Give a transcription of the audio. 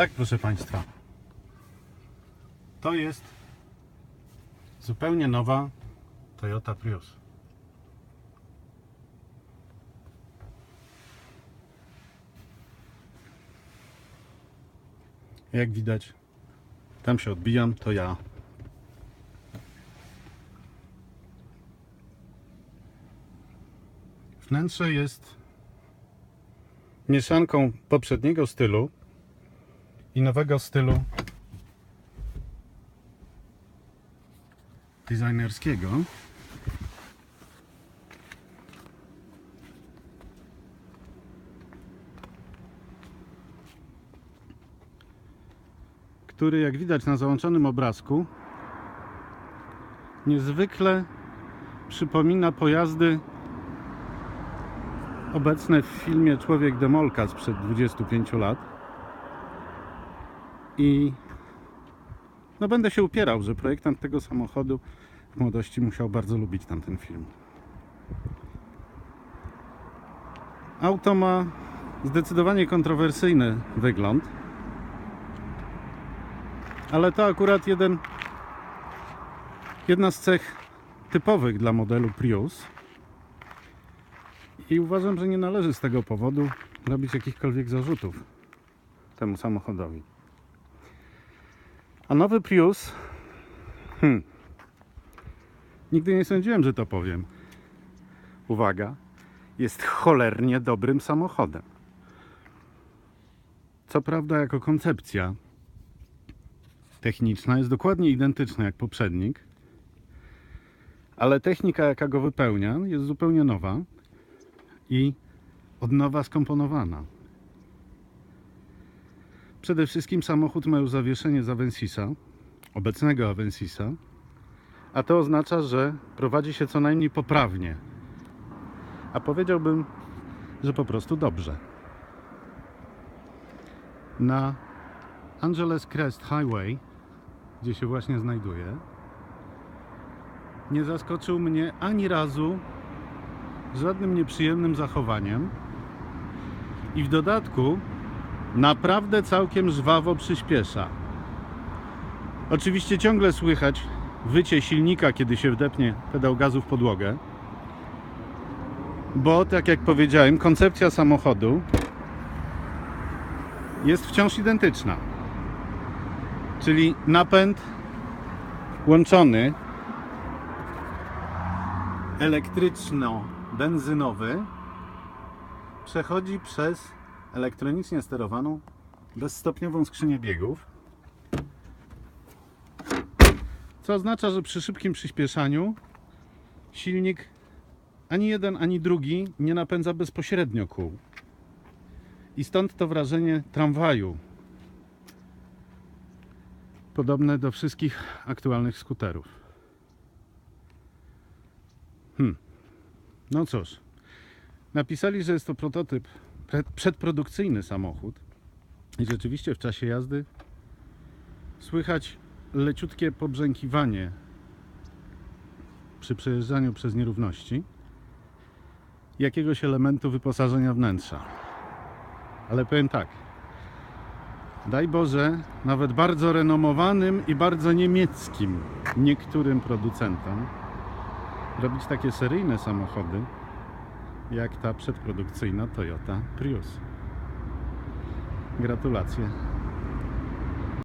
Tak, proszę Państwa. To jest zupełnie nowa Toyota Prius. Jak widać, tam się odbijam, to ja. Wnętrze jest mieszanką poprzedniego stylu i nowego stylu designerskiego. Który, jak widać na załączonym obrazku, niezwykle przypomina pojazdy obecne w filmie Człowiek Demolka sprzed 25 lat. I no będę się upierał, że projektant tego samochodu w młodości musiał bardzo lubić tamten film. Auto ma zdecydowanie kontrowersyjny wygląd, ale to akurat jeden, jedna z cech typowych dla modelu Prius. I uważam, że nie należy z tego powodu robić jakichkolwiek zarzutów temu samochodowi. A nowy Prius. Hmm. Nigdy nie sądziłem, że to powiem. Uwaga, jest cholernie dobrym samochodem. Co prawda, jako koncepcja techniczna jest dokładnie identyczna jak poprzednik, ale technika, jaka go wypełnia, jest zupełnie nowa i od nowa skomponowana. Przede wszystkim samochód ma już zawieszenie z Avensisa, obecnego Avensisa, a to oznacza, że prowadzi się co najmniej poprawnie. A powiedziałbym, że po prostu dobrze. Na Angeles Crest Highway, gdzie się właśnie znajduję, nie zaskoczył mnie ani razu żadnym nieprzyjemnym zachowaniem i w dodatku naprawdę całkiem żwawo przyspiesza. Oczywiście ciągle słychać wycie silnika, kiedy się wdepnie pedał gazu w podłogę, bo tak jak powiedziałem, koncepcja samochodu jest wciąż identyczna. Czyli napęd łączony elektryczno-benzynowy przechodzi przez elektronicznie sterowaną bezstopniową skrzynię biegów. Co oznacza, że przy szybkim przyspieszaniu silnik ani jeden, ani drugi nie napędza bezpośrednio kół. I stąd to wrażenie tramwaju. Podobne do wszystkich aktualnych skuterów. Hmm. No cóż, napisali, że jest to prototyp przedprodukcyjny samochód i rzeczywiście w czasie jazdy słychać leciutkie pobrzękiwanie przy przejeżdżaniu przez nierówności jakiegoś elementu wyposażenia wnętrza. Ale powiem tak. Daj Boże, nawet bardzo renomowanym i bardzo niemieckim niektórym producentom robić takie seryjne samochody jak ta przedprodukcyjna Toyota Prius. Gratulacje